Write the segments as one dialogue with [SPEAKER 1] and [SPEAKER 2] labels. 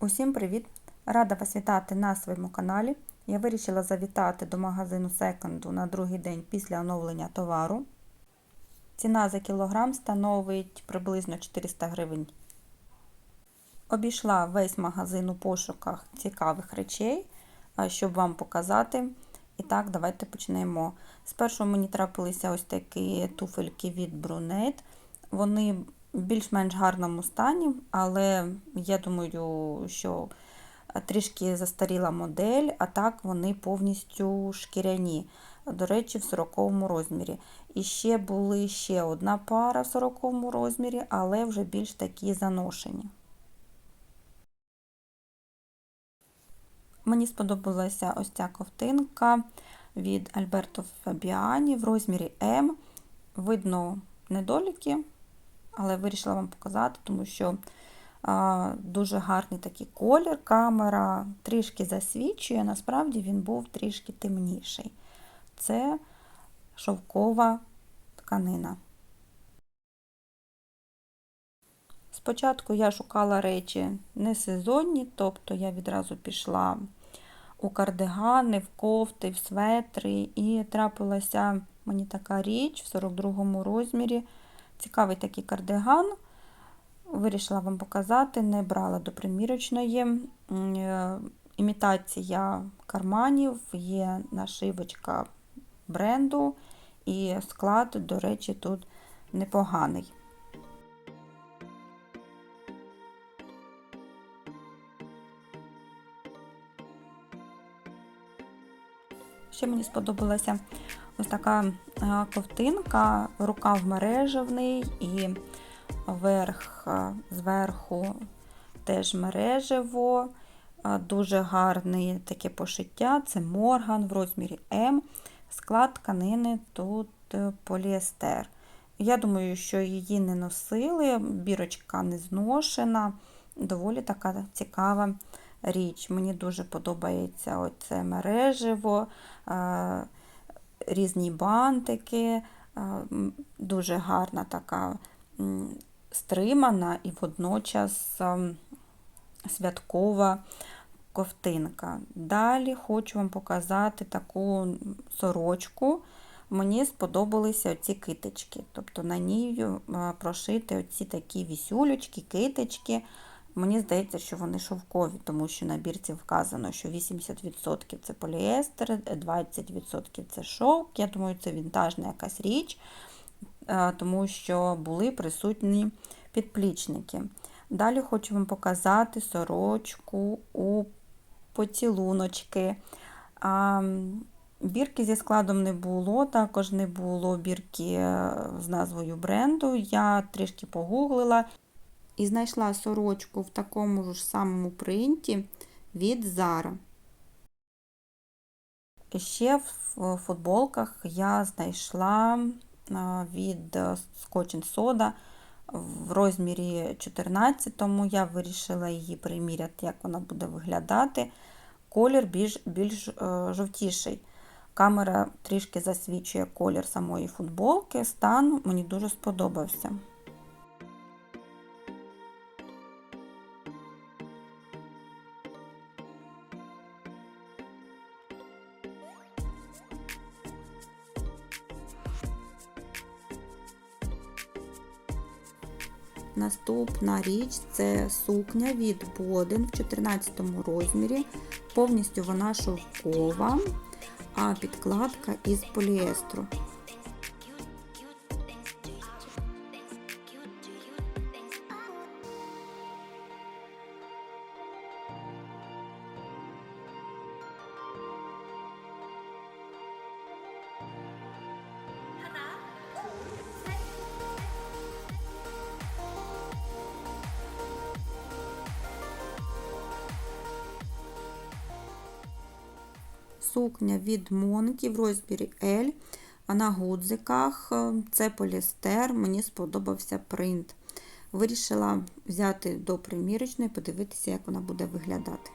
[SPEAKER 1] Усім привіт! Рада вас вітати на своєму каналі. Я вирішила завітати до магазину секонду на другий день після оновлення товару. Ціна за кілограм становить приблизно 400 гривень. Обійшла весь магазин у пошуках цікавих речей, щоб вам показати. І так, давайте почнемо. Спершу мені трапилися ось такі туфельки від Brunette. Вони більш-менш гарному стані, але я думаю, що трішки застаріла модель, а так вони повністю шкіряні. До речі, в 40-му розмірі. І ще були ще одна пара в 40 розмірі, але вже більш такі заношені. Мені сподобалася ось ця ковтинка від Альберто Фабіані в розмірі М. Видно недоліки, але вирішила вам показати, тому що а, дуже гарний такий колір, камера трішки засвічує, насправді він був трішки темніший. Це шовкова тканина. Спочатку я шукала речі не сезонні, тобто я відразу пішла у кардигани, в кофти, в светри, і трапилася мені така річ в 42 розмірі. Цікавий такий кардиган. Вирішила вам показати, не брала до примірочної. Е, імітація карманів, є нашивочка бренду, і склад, до речі, тут непоганий. Ще мені сподобалася ось така ковтинка, рукав мережевний і верх зверху теж мережево, дуже гарне таке пошиття, це морган в розмірі М. Склад тканини тут е, поліестер. Я думаю, що її не носили, бірочка не зношена, доволі така цікава річ. Мені дуже подобається оце мережево, різні бантики, дуже гарна така стримана і водночас святкова ковтинка. Далі хочу вам показати таку сорочку. Мені сподобалися оці китички. Тобто на ній прошити оці такі вісюлечки, китички. Мені здається, що вони шовкові, тому що на бірці вказано, що 80% це поліестер, 20% це шовк. Я думаю, це вінтажна якась річ, тому що були присутні підплічники. Далі хочу вам показати сорочку у поцілуночки. Бірки зі складом не було, також не було бірки е, з назвою бренду. Я трішки погуглила і знайшла сорочку в такому ж самому принті від Zara. Ще в футболках я знайшла від Scotch Soda в розмірі 14 тому я вирішила її приміряти, як вона буде виглядати. Колір більш більш е, жовтіший. Камера трішки засвічує колір самої футболки, стан мені дуже сподобався. Наступна річ це сукня від Боден в 14 розмірі. Повністю вона шовкова, а підкладка із поліестру. Сукня від Монкі в розмірі L, а на гудзиках е, це полістер, мені сподобався принт. Вирішила взяти до примірочної, подивитися, як вона буде виглядати.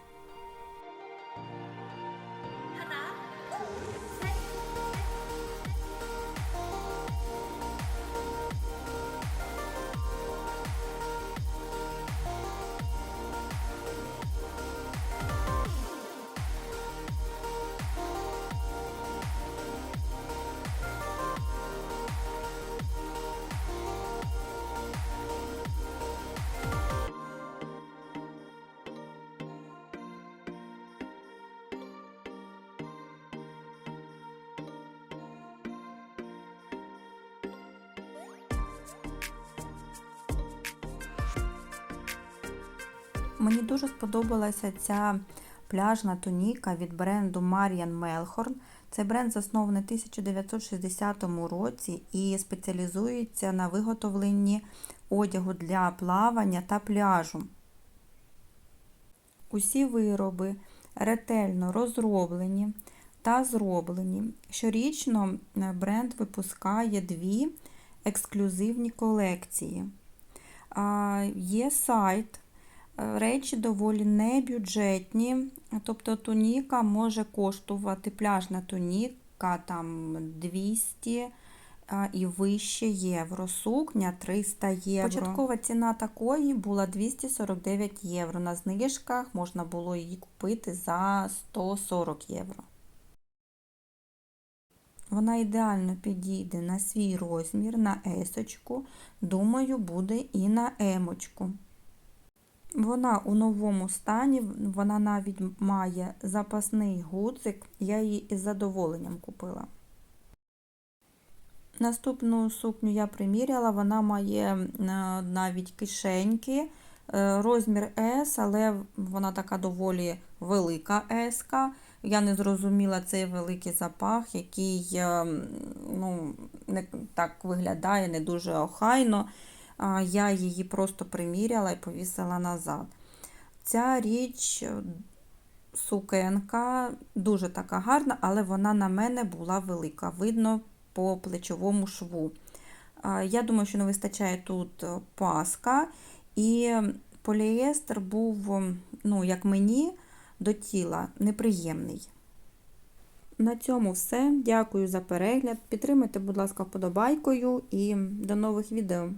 [SPEAKER 1] Мені дуже сподобалася ця пляжна туніка від бренду Marian Melhorn. Цей бренд заснований у 1960 році і спеціалізується на виготовленні одягу для плавання та пляжу. Усі вироби ретельно розроблені та зроблені. Щорічно е, бренд випускає дві ексклюзивні колекції. Є сайт, речі доволі небюджетні, тобто туніка може коштувати пляжна туніка там 200 і вище євро. Сукня 300 євро. Початкова ціна такої була 249 євро. На знижках можна було її купити за 140 євро. Вона ідеально підійде на свій розмір, на есочку, думаю, буде і на емочку. Вона у новому стані, вона навіть має запасний гудзик, я її із задоволенням купила. Наступну сукню я приміряла, вона має е, навіть кишеньки, е, розмір S, але вона така доволі велика S. Я не зрозуміла цей великий запах, який е, ну, не так виглядає не дуже охайно. Я її просто приміряла і повісила назад. Ця річ, сукенка, дуже така гарна, але вона на мене була велика. Видно по плечовому шву. Я думаю, що не вистачає тут паска, і поліестер був, ну, як мені, до тіла неприємний. На цьому все. Дякую за перегляд. Підтримайте, будь ласка, вподобайкою і до нових відео.